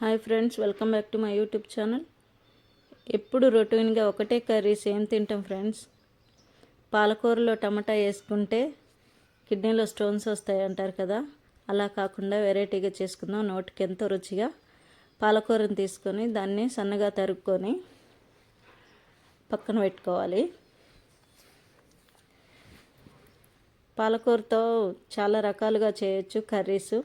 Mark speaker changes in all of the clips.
Speaker 1: Hi friends welcome back to my YouTube channel. ఎప్పుడు రొటీన్గా ఒకటే కర్రీస్ ఏం తింటాం ఫ్రెండ్స్. పాలకూరలో టమాటా వేసుకుంటే కిడ్నీలో స్టోన్స్ వస్తాయి అంటారు కదా అలా కాకుండా వెరైటీగా చేసుకుందాం. నోటికి ఎంతో రుచిగా పాలకూరని తీసుకొని దాన్ని సన్నగా తరుక్కొని పక్కన పెట్టుకోవాలి. పాలకూరతో చాలా రకాలుగా చేయొచ్చు కర్రీస్.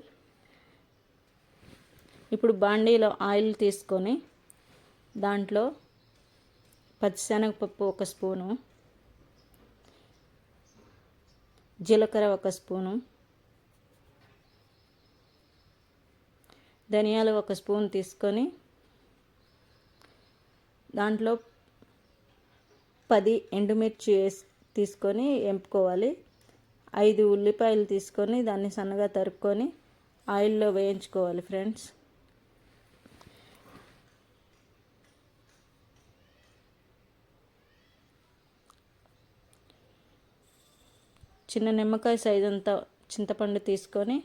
Speaker 1: ఇప్పుడు బాండీలో ఆయిల్ తీసుకొని దాంట్లో పచ్చిశనగపప్పు ఒక స్పూను జీలకర్ర ఒక స్పూను ధనియాలు ఒక స్పూన్ తీసుకొని దాంట్లో పది ఎండుమిర్చి వేసి తీసుకొని ఎంపుకోవాలి. ఐదు ఉల్లిపాయలు తీసుకొని దాన్ని సన్నగా తరుక్కొని ఆయిల్లో వేయించుకోవాలి ఫ్రెండ్స్. చిన్న నిమ్మకాయ సైజ్ అంత చింతపండు తీసుకొని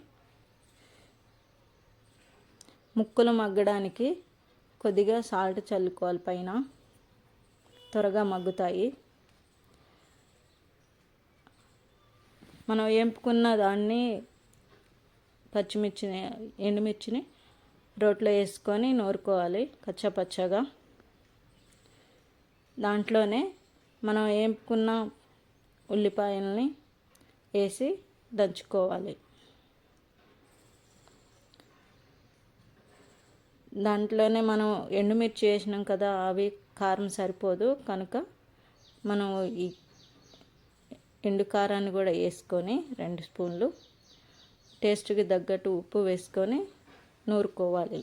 Speaker 1: ముక్కలు మగ్గడానికి కొద్దిగా సాల్ట్ చల్లుకోవాలి పైన. త్వరగా మగ్గుతాయి. మనం వేపుకున్న దాన్ని పచ్చిమిర్చిని ఎండుమిర్చిని రోట్లో వేసుకొని నూరుకోవాలి కచ్చపచ్చగా దాంట్లోనే మనం ఏంపుకున్న ఉల్లిపాయల్ని వేసి దంచుకోవాలి. దాంట్లోనే మనం ఎండుమిర్చి వేసినాం కదా అవి కారం సరిపోదు. కనుక మనం ఈ ఎండు కారాన్ని కూడా వేసుకొని రెండు స్పూన్లు టేస్ట్కి తగ్గట్టు ఉప్పు వేసుకొని నూరుకోవాలి.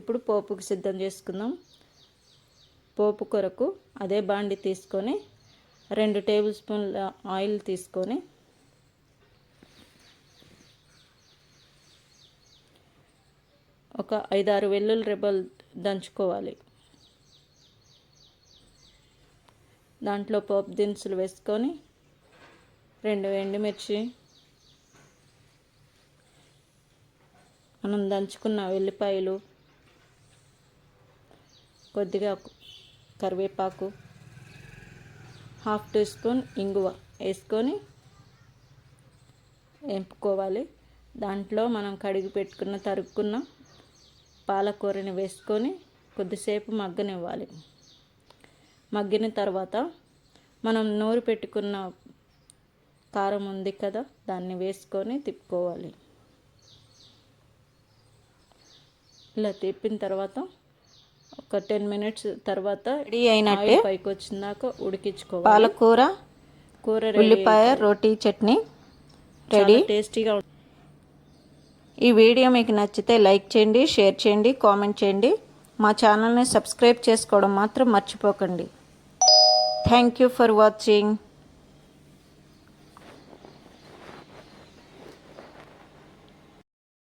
Speaker 1: ఇప్పుడు పోపుకి సిద్ధం చేసుకుందాం. పోపు కొరకు అదే బాండి తీసుకొని రెండు టేబుల్ స్పూన్ల ఆయిల్ తీసుకొని ఒక ఐదారు వెల్లుల్లి రెబ్బలు దంచుకోవాలి. దాంట్లో పోపు దినుసులు వేసుకొని రెండు ఎండుమిర్చి మనం దంచుకున్న వెల్లిపాయలు కొద్దిగా కరివేపాకు హాఫ్ టీ స్పూన్ ఇంగువ వేసుకొని వేపుకోవాలి. దాంట్లో మనం కడిగి పెట్టుకున్న తరుక్కున్న పాలకూరని వేసుకొని కొద్దిసేపు మగ్గనివ్వాలి. మగ్గిన తర్వాత మనం నూరు పెట్టుకున్న కారం ఉంది కదా దాన్ని వేసుకొని తిప్పుకోవాలి. ఇలా తిప్పిన తర్వాత ఒక టెన్ మినిట్స్ తర్వాత
Speaker 2: రెడీ అయినట్టే
Speaker 1: పైకి వచ్చిందాక ఉడికించుకోవాలి.
Speaker 2: పాలకూర
Speaker 1: కూర
Speaker 2: ఉల్లిపాయ రోటీ చట్నీ
Speaker 1: రెడీ. టేస్టీగా
Speaker 2: ఈ వీడియో మీకు నచ్చితే లైక్ చేయండి షేర్ చేయండి కామెంట్ చేయండి. మా ఛానల్ని సబ్స్క్రైబ్ చేసుకోవడం మాత్రం మర్చిపోకండి. Thank you for watching